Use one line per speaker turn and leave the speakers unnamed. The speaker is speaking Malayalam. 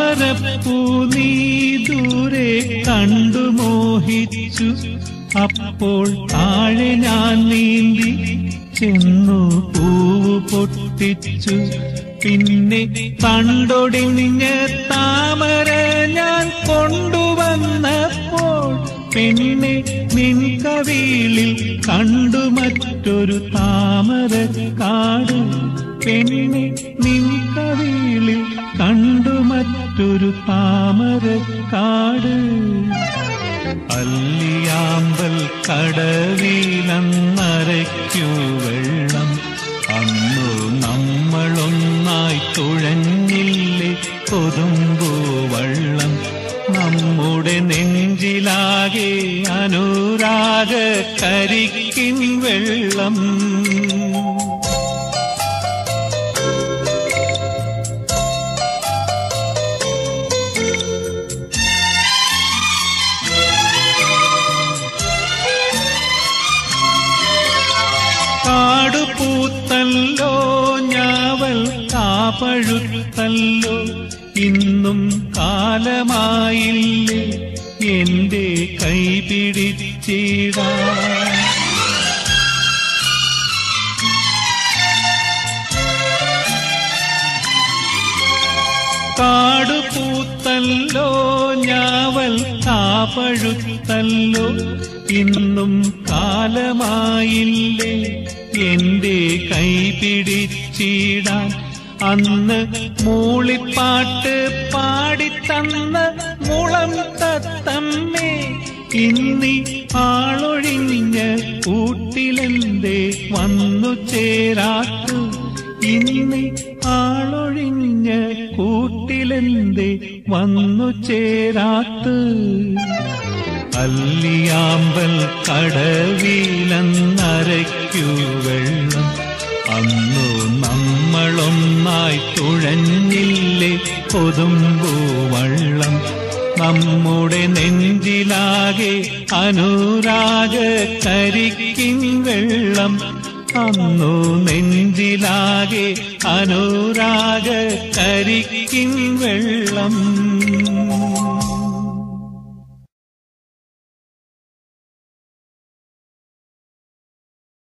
താമരപ്പൂ നീ ദൂരെ കണ്ടു മോഹിച്ചു. അപ്പോൾ താഴെ ഞാൻ നീന്തി ചെന്നു പൂവ് പൊട്ടിച്ചു. പിന്നെ തണ്ടൊടിഞ്ഞ താമര ഞാൻ കൊണ്ടുവന്നപ്പോൾ പെണ്ണെ നിൻ കവിളിൽ കണ്ടു മറ്റൊരു താമര കാട് പെണ്ണെ നിൻ കവിളിൽ കണ്ടു മറ്റൊരു താമര കാട്. അല്ലിയാമ്പൽ കടവിലന്നരയ്ക്കു വെള്ളം. അന്നു നമ്മളൊന്നായി തുഴഞ്ഞില്ലേ കൊതുമ്പോ വള്ളം. നമ്മുടെ നെഞ്ചിലാകെ അനുരാഗ കരിക്കിൻ വെള്ളം. കാടുപൂത്തല്ലോ ഞാവൽ കാപ്പഴുത്തല്ലോ ഇന്നും കാലമായില്ലേ എന്റെ കൈ പിടിച്ചിടാ. കാടുപൂത്തല്ലോ ഞാവൽ കാപ്പഴുത്തല്ലോ ഇന്നും കാലമായില്ലേ എന്റെ കൈ പിടിച്ചിടാൻ അന്ന് മൂളിപ്പാട്ട് പാടിത്തന്ന മുളം തത്തമ്മേ ഇന്നി ആളൊഴിഞ്ഞ കൂട്ടിലെന്തേ വന്നു ചേരാത്തു. ഇന്നി ആളൊഴിഞ്ഞ കൂട്ടിലെന്തേ വന്നു ചേരാത്ത്. അല്ലിയാമ്പൽ കടവിലന്നരയ്ക്കു തുഴഞ്ഞില്ലേ പൊതുമ്പോ വള്ളം. നമ്മുടെ നെഞ്ചിലാകെ അനുരാഗ കരിക്കിൻ വെള്ളം. അന്നു നെഞ്ചിലാകെ അനുരാഗ കരിക്കിൻ വെള്ളം.